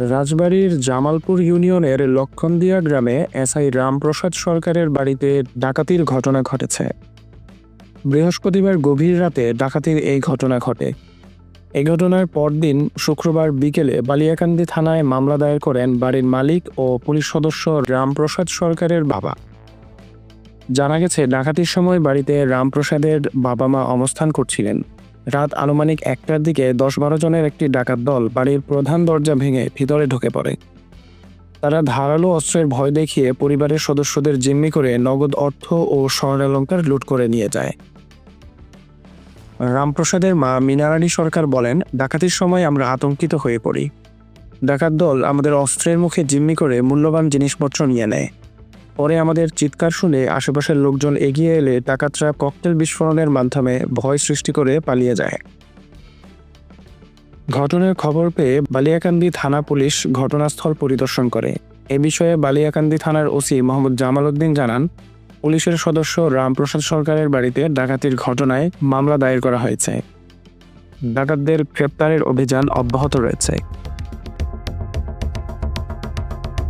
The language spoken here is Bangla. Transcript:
রাজবাড়ীর জামালপুর ইউনিয়নের লক্ষণদিয়া গ্রামে এসআই রামপ্রসাদ সরকারের বাড়িতে ডাকাতির ঘটনা ঘটেছে। বৃহস্পতিবার গভীর রাতে ডাকাতির এই ঘটনা ঘটে। এই ঘটনার পরদিন শুক্রবার বিকেলে বালিয়াকান্দি থানায় মামলা দায়ের করেন বাড়ির মালিক ও পুলিশ সদস্য রামপ্রসাদ সরকারের বাবা। জানা গেছে, ডাকাতির সময় বাড়িতে রামপ্রসাদের বাবা মা অবস্থান করছিলেন। রাত আনুমানিক একটার দিকে দশ বারো জনের একটি ডাকাত দল বাড়ির প্রধান দরজা ভেঙে ভিতরে ঢুকে পড়ে। তারা ধারালো অস্ত্রের ভয় দেখিয়ে পরিবারের সদস্যদের জিম্মি করে নগদ অর্থ ও স্বর্ণালঙ্কার লুট করে নিয়ে যায়। রামপ্রসাদের মা মিনারানী সরকার বলেন, ডাকাতির সময় আমরা আতঙ্কিত হয়ে পড়ি। ডাকাত দল আমাদের অস্ত্রের মুখে জিম্মি করে মূল্যবান জিনিসপত্র নিয়ে নেয়। পরে আমাদের চিৎকার শুনে আশেপাশের লোকজন এগিয়ে এলে ডাকাতরা ককটেল বিস্ফোরণের মাধ্যমে ভয় সৃষ্টি করে পালিয়ে যায়। ঘটনার খবর পেয়ে বালিয়াকান্দি থানা পুলিশ ঘটনাস্থল পরিদর্শন করে। এ বিষয়ে বালিয়াকান্দি থানার ওসি মোহাম্মদ জামাল উদ্দিন জানান, পুলিশের সদস্য রামপ্রসাদ সরকারের বাড়িতে ডাকাতির ঘটনায় মামলা দায়ের করা হয়েছে। ডাকাতদের গ্রেপ্তারের অভিযান অব্যাহত রয়েছে।